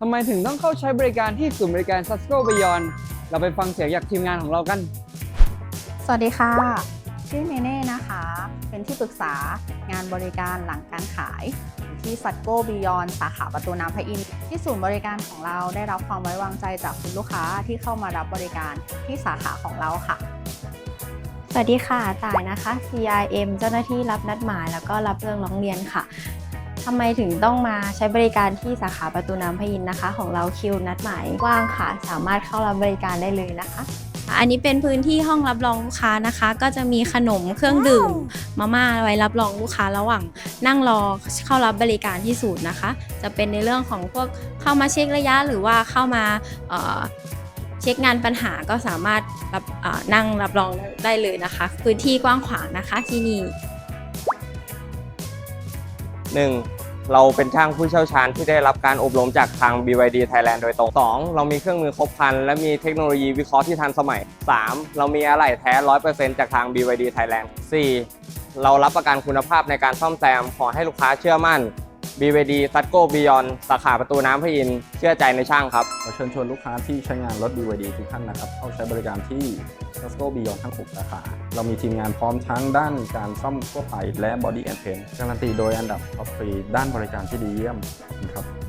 ทำไมถึงต้องเข้าใช้บริการที่ศูนย์บริการ s a s c o Beyond เราไปฟังเสียงจากทีมงานของเรากัน สวัสดีค่ะ ชื่อเนเน่นะคะ เป็นที่ปรึกษางานบริการหลังการขายอยู่ที่สัตโก้บิยอนสาขาประตูน้ำพระอินทร์ที่ศูนย์บริการของเราได้รับความไว้วางใจจากคุณลูกค้าที่เข้ามารับบริการที่สาขาของเราค่ะ สวัสดีค่ะต่ายนะคะ CRM เจ้าหน้าที่รับนัดหมาย แล้วก็รับเรื่องร้องเรียนค่ะ ทำไมถึงต้องมาใช้บริการที่สาขาประตูน้ำพระอินทร์นะคะ ของเราคิวนัดหมายว่างค่ะ สามารถเข้ารับบริการได้เลยนะคะ อันนี้เป็นพื้นที่ห้องรับรองลูกค้านะคะ ก็จะมีขนมเครื่องดื่มมาม่าไว้รับรองลูกค้าระหว่างนั่งรอเข้ารับบริการที่ศูนย์นะคะ จะเป็นในเรื่องของพวกเข้ามาเช็คระยะหรือว่าเข้ามาเอ่อเช็คงานปัญหาก็สามารถรับเอ่อนั่งรับรองได้เลยนะคะ พื้นที่กว้างขวางนะคะที่นี่ 1. เราเป็นช่างผู้เชี่ยวชาญที่ได้รับการอบรมจากทาง BYD Thailand โดยตรง 2. เรามีเครื่องมือครบครัน และมีเทคโนโลยีวิเคราะห์ที่ทันสมัย 3. เรามีอะไหล่แท้ 100%จากทาง BYD Thailand 4. เรารับประกันคุณภาพในการซ่อมแซมขอให้ลูกค้าเชื่อมั่น BVD s a t c o Beyond สาขาประตูน้ำพระอินทร์เชื่อใจในช่างครับ ขอเชิญชวนลูกค้าที่ใช้งานรถ BYD ทุกท่านนะครับ เข้าใช้บริการที่ s a s c o Beyond ทั้ง 6 สาขา เรามีทีมงานพร้อมทั้งด้านการซ่อมทั่วไปและ Body and Paint การันตีโดยอันดับท็อปฟรีด้านบริการที่ดีเยี่ยมขอบคุณครับ